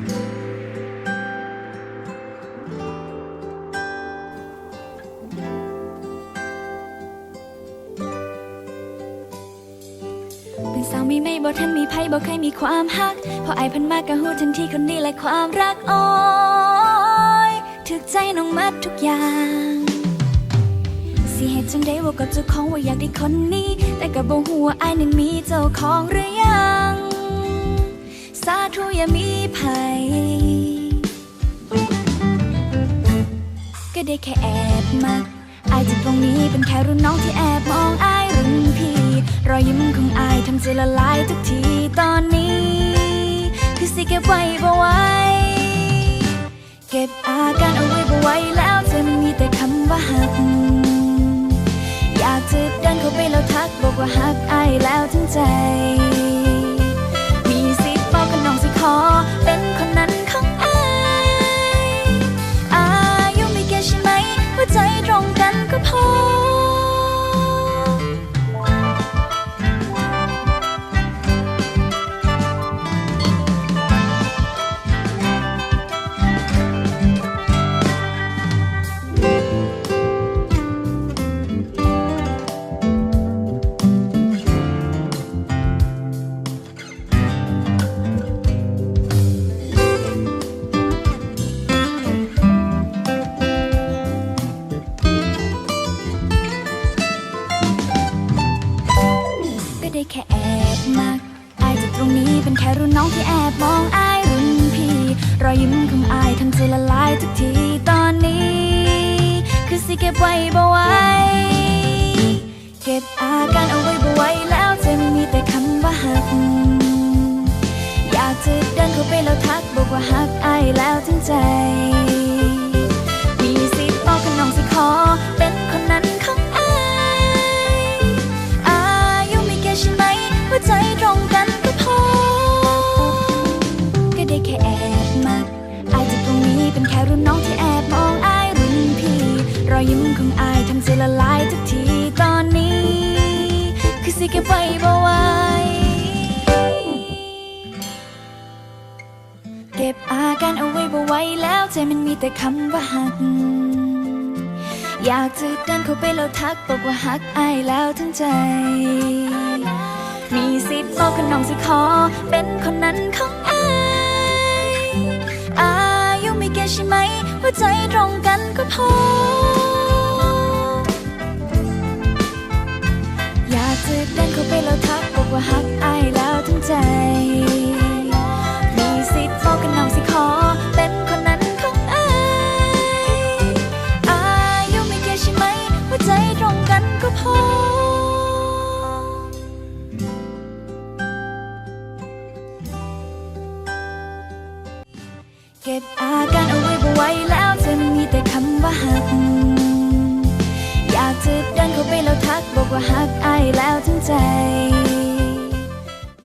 เป็นสาวมีไม่บ่ทันมีไพ่บ่เคยมีความฮัก พอไอพันมากกะหูทันทีคนนี้แหละความรักโอ้ยถึกใจน้องมัดทุกอย่าง สิเหตุจังได้ว่าก็เจ้าของว่าอยากได้คนนี้ แต่ก็บ่ฮู้ว่าอนั้นมีเจ้าของหรือยัง สาธุอย่ามี ได้แค่แอบมักอายจากตรงนี้เป็นแค่รุ่นน้องที่แอบมองอายรุ่นพี่ รอยยิ้มของอายทำใจละลายทุกทีตอนนี้ คือสิเก็บไว้บ่ไว้ เก็บอาการเอาไว้บ่ไว้แล้วจะไม่มีแต่คำว่าหัก อยากจะเดินเข้าไปแล้วทักบอกว่าหักอายแล้วทั้งใจ ได้แค่แอบมักอายจากตรงนี้เป็นแค่รุ่นน้องที่แอบมองอายรุ่นพี่รอยยิ้มของอายทำใจละลายทุกทีตอนนี้ คือสิเก็บไว้บ่ไว้ เก็บอาการเอาไว้บ่ไว้แล้วจะไม่มีแต่คำว่าหัก อยากจะเดินเข้าไปแล้วทักบอกว่าหักอายแล้วทั้งใจ เก็บอาการเอาไว้บ่ไว้แล้วใจมันมีแต่คำว่าหัก อยากจะเดินเข้าไปแล้วทักบอกว่าหักอายแล้วทั้งใจ มีสิทธิ์บอกกันน้องสิขอ เป็นคนนั้นของอายอายุไม่แก่ใช่ไหมหัวใจตรงกันก็พอ เก็บอาการเอาไว้บ่ไว้แล้วจะมีแต่คำว่าหัก อยากจะดันเข้าไปแล้วทักบอกว่าหักอายแล้วทั้งใจ